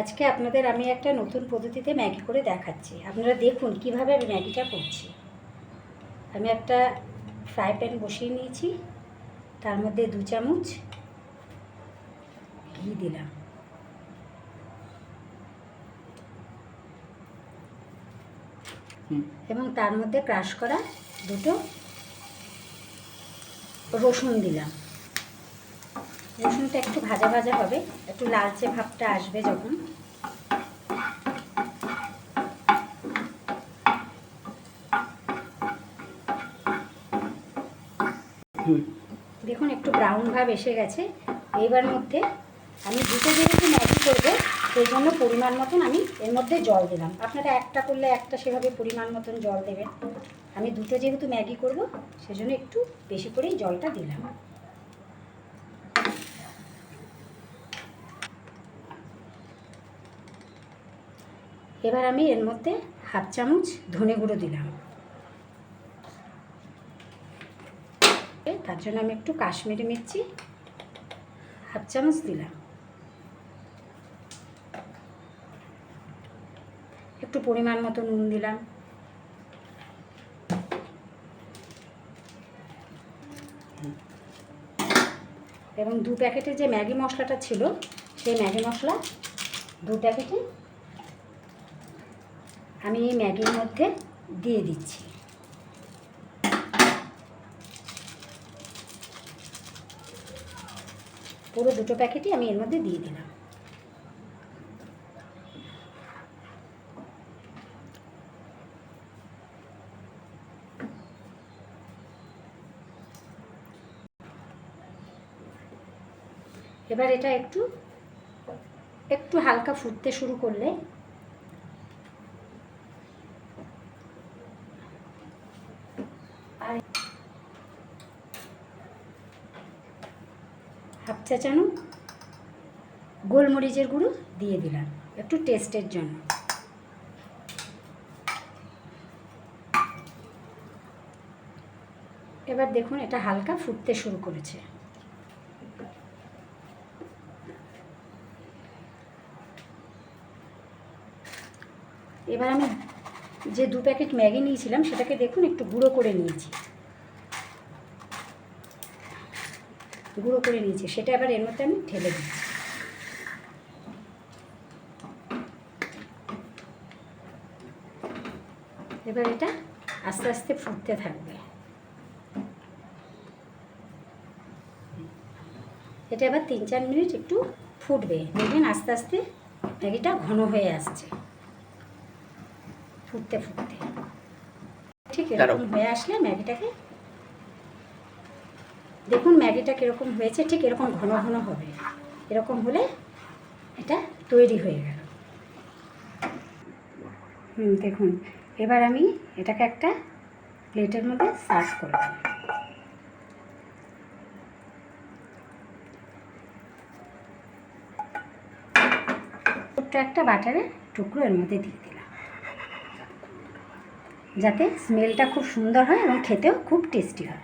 আজকে আপনাদের আমি একটা নতুন পদ্ধতিতে ম্যাগি করে দেখাচ্ছি। আপনারা দেখুন কীভাবে আমি ম্যাগিটা করছি। আমি একটা ফ্রাই প্যান বসিয়ে নিয়েছি। তার মধ্যে দু চামচ ঘি দিলাম। এবং তার মধ্যে ক্রাশ করা দুটো রসুন দিলাম। রসুনটা একটু ভাজা ভাজা হবে একটু লালচে ভাবটা আসবে যখন। দেখুন একটু ব্রাউন ভাব এসে গেছে। এইবার মধ্যে আমি দুটো যেহেতু ম্যাগি করব সেই জন্য পরিমাণ মতন আমি এর মধ্যে জল দিলাম। আপনারা একটা করলে একটা সেভাবে পরিমাণ মতন জল দেবেন। আমি দুটো যেহেতু ম্যাগি করব সেজন্য একটু বেশি করেই জলটা দিলাম। এবার আমি এর মধ্যে হাফ চামচ ধনে গুঁড়ো দিলাম। তার জন্য আমি একটু কাশ্মীরি মির্চি হাফ চামচ দিলাম। একটু পরিমাণ মতো নুন দিলাম। এবং দু প্যাকেটের যে ম্যাগি মশলাটা ছিল, সেই ম্যাগি মশলা দু প্যাকেটে আমি এই ম্যাগির মধ্যে দিয়ে দিচ্ছি। পুরো দুটো প্যাকেটই আমি এর মধ্যে দিয়ে দিলাম। এবার এটা একটু একটু হালকা ফুটতে শুরু করলে হাফ চা চামচ গোলমরিচের গুঁড়ো দিয়ে দিলাম, একটু টেস্টের জন্য। এবার দেখুন, এটা হালকা ফুটতে শুরু করেছে। এবার আমি যে দু প্যাকেট ম্যাগি নিয়েছিলাম, সেটাকে দেখুন, একটু গুঁড়ো করে নিয়েছি। গুঁড়ো করে নিয়েছি। সেটা এবার এর মধ্যে আমি ঢেলে দিচ্ছি। এবার এটা আস্তে আস্তে ফুটতে থাকবে। এটা এবার তিন চার মিনিট একটু ফুটবে। দেখবেন আস্তে আস্তে ম্যাগিটা ঘন হয়ে আসছে। ফুটতে ফুটতে। ঠিক এরকম হয়ে আসলে ম্যাগিটাকে দেখুন ম্যাগিটা কীরকম হয়েছে ঠিক এরকম ঘন ঘন হবে। এরকম হলে এটা তৈরি হয়ে গেল। হুম দেখুন এবার আমি এটাকে একটা প্লেটের মধ্যে সার্ভ করব একটা বাটারের টুকরো এর মধ্যে দিয়ে দিলাম। যাতে স্মেলটা খুব সুন্দর হয় এবং খেতেও খুব টেস্টি হয়।